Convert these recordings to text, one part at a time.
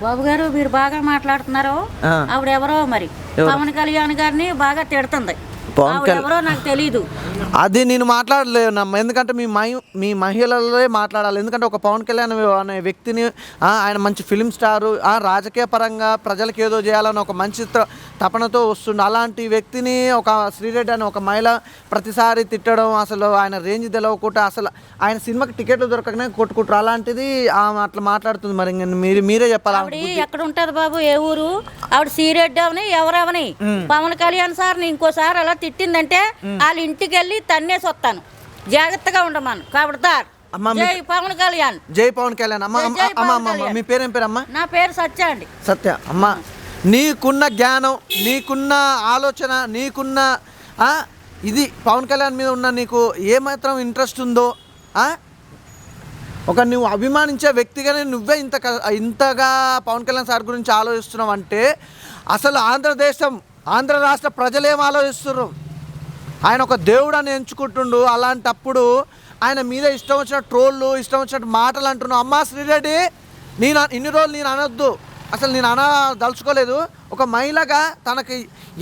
బాబు గారు మీరు బాగా మాట్లాడుతున్నారు. ఆవిడ ఎవరో మరి? పవన్ కళ్యాణ్ గారిని బాగా తిడుతుంది. ఎవరో నాకు తెలీదు. అది నేను మాట్లాడలేనమ్మా. ఎందుకంటే మీ మహి మీ మహిళలే మాట్లాడాలి. ఎందుకంటే ఒక పవన్ కళ్యాణ్ అనే వ్యక్తిని ఆయన మంచి ఫిలిం స్టారు ఆ, రాజకీయ పరంగా ప్రజలకు ఏదో చేయాలని ఒక మంచి తపనతో వస్తుండే. అలాంటి వ్యక్తిని ఒక శ్రీరెడ్డి అని ఒక మహిళ ప్రతిసారి తిట్టడం అసలు ఆయన రేంజ్ తెలవకుండా అసలు ఆయన సినిమాకి టికెట్లు దొరకకనే కొట్టుకుంటారు. అలాంటిది ఆమె అట్లా మాట్లాడుతుంది మరి. మీరు మీరే చెప్పాలి ఎక్కడ ఉంటది బాబు? ఏ ఊరు? ఆవిడ సీరెడ్డి అవని ఎవరవని? పవన్ కళ్యాణ్ సార్ని ఇంకోసారి అలా తిట్టిందంటే వాళ్ళ ఇంటికి వెళ్ళి తన్నేసి వస్తాను జాగ్రత్తగా ఉండమను. కాబడతారు అమ్మ, జై పవన్ కళ్యాణ్. జై పవన్ కళ్యాణ్. అమ్మ అమ్మ అమ్మ అమ్మ, అమ్మ. మీ పేరేం పేరమ్మా? నా పేరు సత్య అండి. సత్య. అమ్మ నీకున్న జ్ఞానం నీకున్న ఆలోచన నీకున్న ఇది పవన్ కళ్యాణ్ మీద ఉన్న నీకు ఏమాత్రం ఇంట్రెస్ట్ ఉందో ఒక నువ్వు అభిమానించే వ్యక్తిగానే నువ్వే ఇంత ఇంతగా పవన్ కళ్యాణ్ సార్ గురించి ఆలోచిస్తున్నావు అంటే అసలు ఆంధ్రదేశం ఆంధ్ర రాష్ట్ర ప్రజలేం ఆలోచిస్తున్నారు? ఆయన ఒక దేవుడు అని ఎంచుకుంటుండు అలాంటప్పుడు ఆయన మీద ఇష్టం వచ్చిన ట్రోళ్ళు ఇష్టం వచ్చిన మాటలు అంటున్నావు. అమ్మా శ్రీరెడ్డి నేను ఇన్ని రోజులు నేను అనొద్దు. అసలు నేను అనా దలుచుకోలేదు ఒక మహిళగా తనకి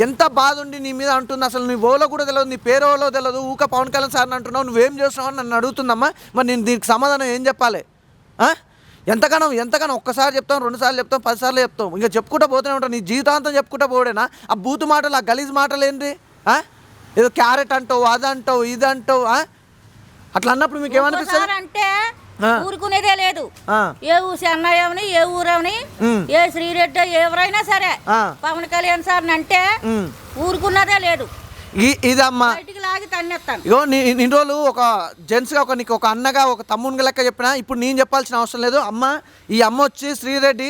ఎంత బాధ ఉండి నీ మీద అంటుంది అసలు నీ ఓలో కూడా తెలియదు నీ పేరు ఓలో తెలియదు ఊక పవన్ కళ్యాణ్ సార్ని అంటున్నావు నువ్వేం చేస్తున్నావు అని నన్ను అడుగుతుందమ్మా. మరి నేను దీనికి సమాధానం ఏం చెప్పాలి? ఎంతగానో ఎంతగానో ఒక్కసారి చెప్తాం రెండు సార్లు చెప్తాం పదిసార్లు చెప్తాం. ఇంకా చెప్పుకుంటూ పోతూనే ఉంటాం నీ జీవితాంతం చెప్పుకుంటూ పోడేనా ఆ బూతు మాటలు ఆ గలీజ్ మాటలు ఏంటి ఏదో క్యారెట్ అంటావు అది అంటావు ఇది అంటావు అట్లా అన్నప్పుడు మీకు ఏమనిపిస్తుంది? అంటే ఊరుకునేదే లేదు ఏ ఊరు చెన్నయ్యవని ఏ ఊరవని. ఏ శ్రీరెడ్డి ఎవరైనా సరే. పవన్ కళ్యాణ్ సార్ అంటే. ఊరుకున్నదే లేదు ఇదమ్మా. ఇగో నీ ఇన్ని రోజులు ఒక జెంట్స్గా ఒక నీకు ఒక అన్నగా ఒక తమ్మునిగా లెక్క చెప్పిన ఇప్పుడు నేను చెప్పాల్సిన అవసరం లేదు. అమ్మ ఈ అమ్మ వచ్చి శ్రీరెడ్డి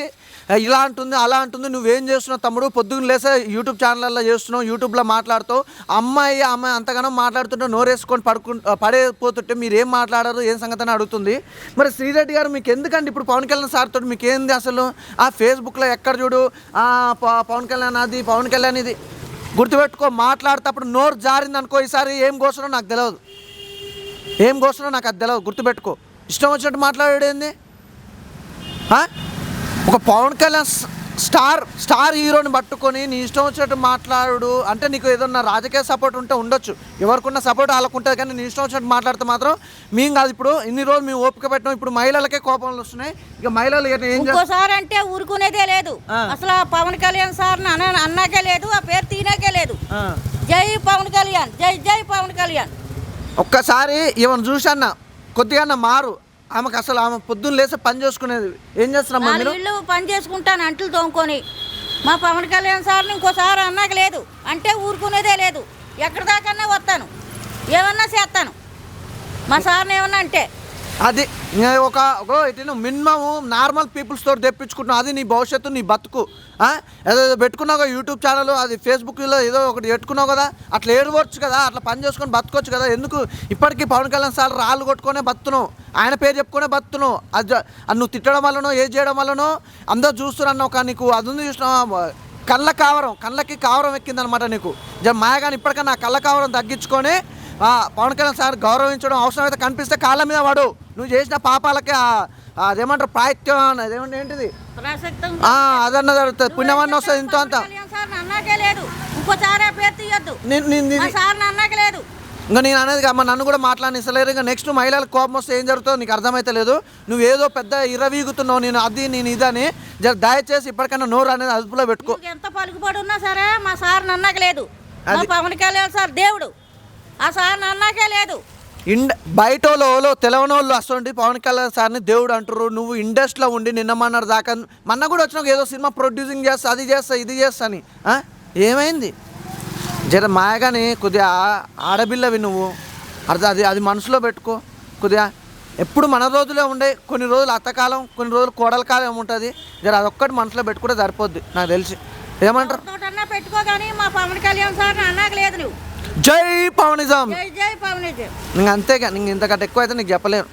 "ఆ, ఇలా అంటుంది అలా అంటుంది నువ్వేం చేస్తున్నావు తమ్ముడు? పొద్దున్న లేసే యూట్యూబ్ ఛానళ్ళలో చేస్తున్నావు యూట్యూబ్లో మాట్లాడుతావు. అమ్మాయి అమ్మాయి అంతగానో మాట్లాడుతుంటే నోరేసుకొని పడుకు పడేపోతుంటే మీరు ఏం మాట్లాడారు? ఏం సంగతి అని అడుగుతుంది? మరి శ్రీరెడ్డి గారు మీకు ఎందుకండి ఇప్పుడు పవన్ కళ్యాణ్ సార్ తోటి మీకు ఏంది అసలు? ఆ ఫేస్బుక్లో ఎక్కడ చూడు? పవన్ కళ్యాణ్ అది పవన్ కళ్యాణ్ ఇది. గుర్తుపెట్టుకో మాట్లాడేటప్పుడు నోరు జారింది అనుకో ఈసారి ఏం కోసనో నాకు తెలియదు ఏం కోసనో నాకు అది తెలియదు గుర్తుపెట్టుకో. ఇష్టం వచ్చినట్టు మాట్లాడేది ఒక పవన్ కళ్యాణ్ స్టార్ స్టార్ హీరోని పట్టుకొని నీ ఇష్టం వచ్చినట్టు మాట్లాడు. అంటే నీకు ఏదన్నా రాజకీయ సపోర్ట్ ఉంటే ఉండొచ్చు. ఎవరికున్న సపోర్ట్ వాళ్ళకు ఉంటుంది కానీ నీ ఇష్టం వచ్చినట్టు మాట్లాడితే మాత్రం మేము కాదు ఇప్పుడు ఇన్ని రోజులు మేము ఓపిక పెట్టినాం. ఇప్పుడు మహిళలకే కోపంలు వస్తున్నాయి. ఇక మహిళలు ఇంకోసారి అంటే ఊరుకునేదే లేదు. అసలు పవన్ కళ్యాణ్ సార్ అన్న అన్నాకే లేదు ఆ పేరు తీనాకే లేదు. జై పవన్ కళ్యాణ్ జై జై పవన్ కళ్యాణ్. ఒక్కసారి ఈమెను చూసన్న కొద్దిగా మారు. ఆమెకు అసలు ఆమె పొద్దున్న లేసి పని చేసుకునేది. ఏం చేస్తున్నామ్మా మీరు? ఇళ్ళు పని చేసుకుంటాను అంట్లు తోముకొని. మా పవన్ కళ్యాణ్ సార్ని ఇంకోసారి అన్నాక లేదు. అంటే ఊరుకునేదే లేదు. ఎక్కడి దాకన్నా వస్తాను. ఏమన్నా చేస్తాను. మా సార్ని ఏమన్నా అంటే అది ఒక ఒక ఇటు మినిమం నార్మల్ పీపుల్స్ తోటి తెప్పించుకుంటున్నావు. అది నీ భవిష్యత్తు నీ బతుకు. ఏదో పెట్టుకున్నావు కదా యూట్యూబ్ ఛానల్ అది ఫేస్బుక్లో ఏదో ఒకటి పెట్టుకున్నావు కదా అట్లా ఏడవచ్చు కదా అట్లా పని చేసుకొని బతకొచ్చు కదా. ఎందుకు? ఇప్పటికీ పవన్ కళ్యాణ్ సార్ రాళ్ళు కొట్టుకునే బతున్నావు ఆయన పేరు చెప్పుకునే బతున్నావు అది నువ్వు తిట్టడం వల్లనో ఏ చేయడం వల్లనో అందరూ చూస్తున్నావు ఒక నీకు అది ఉంది చూసినావా? కళ్ళ కావరం కళ్ళకి కావరం ఎక్కిందనమాట నీకు. జ మాయగాని ఇప్పటికన్నా కళ్ళ కావరం తగ్గించుకొని పవన్ కళ్యాణ్ సార్ గౌరవించడం అవసరమైతే కనిపిస్తే కాళ్ళ మీద వాడు. నువ్వు చేసిన పాపాలకి అదేమంటారు ప్రాయత్యం అదేమంటే ఏంటిది? అదన్న జరుగుతుంది. పుణ్యమన్న వస్తుంది ఇంతో అంత లేదు. ఇంకా నేను అనేది అమ్మ నన్ను కూడా మాట్లాడిస్తలేరు ఇంకా నెక్స్ట్ మహిళలకు కోపం వస్తే ఏం జరుగుతుందో నీకు అర్థమైతే లేదు. నువ్వు ఏదో పెద్ద ఇరవీగుతున్నావు నేను అది నేను ఇదని జర దయచేసి ఇప్పటికైనా నోరు అనేది అదుపులో పెట్టుకో. ఎంత పలుకుబడి ఉన్నా సరే మా సార్ నన్నక లేదు. మా అది- పవన్ కళ్యాణ్ సార్ దేవుడు. ఆ సార్ నన్నాకే లేదు. ఇండ బయట వాళ్ళు తెలవని వాళ్ళు వస్తుండి పవన్ కళ్యాణ్ సార్ని దేవుడు అంటారు నువ్వు ఇండస్ట్రీలో ఉండి నిన్న మొన్నటి దాకా మొన్న కూడా వచ్చినావు ఏదో సినిమా ప్రొడ్యూసింగ్ చేస్తా అది చేస్తా ఇది చేస్తా అని? ఏమైంది? జర మాయగాని కొద్దిగా ఆడపిల్లవి నువ్వు. అర్థం అది అది మనసులో పెట్టుకో. కొద్దిగా ఎప్పుడు మన రోజులే ఉండే కొన్ని రోజులు అత్తకాలం కొన్ని రోజులు కోడల కాలం ఉంటుంది. జర అదొక్కటి మనసులో పెట్టుకుంటే సరిపోద్ది నాకు తెలిసి. ఏమంటారు? పెట్టుకో కానీ మా పవన్ కళ్యాణ్ సార్ అన్నాక లేదు నువ్వు. జై పవనిజం. జై జై పవన్ జై ఇంక అంతేగా ఇంక ఇంతకంటే ఎక్కువ అయితే నీకు చెప్పలేను.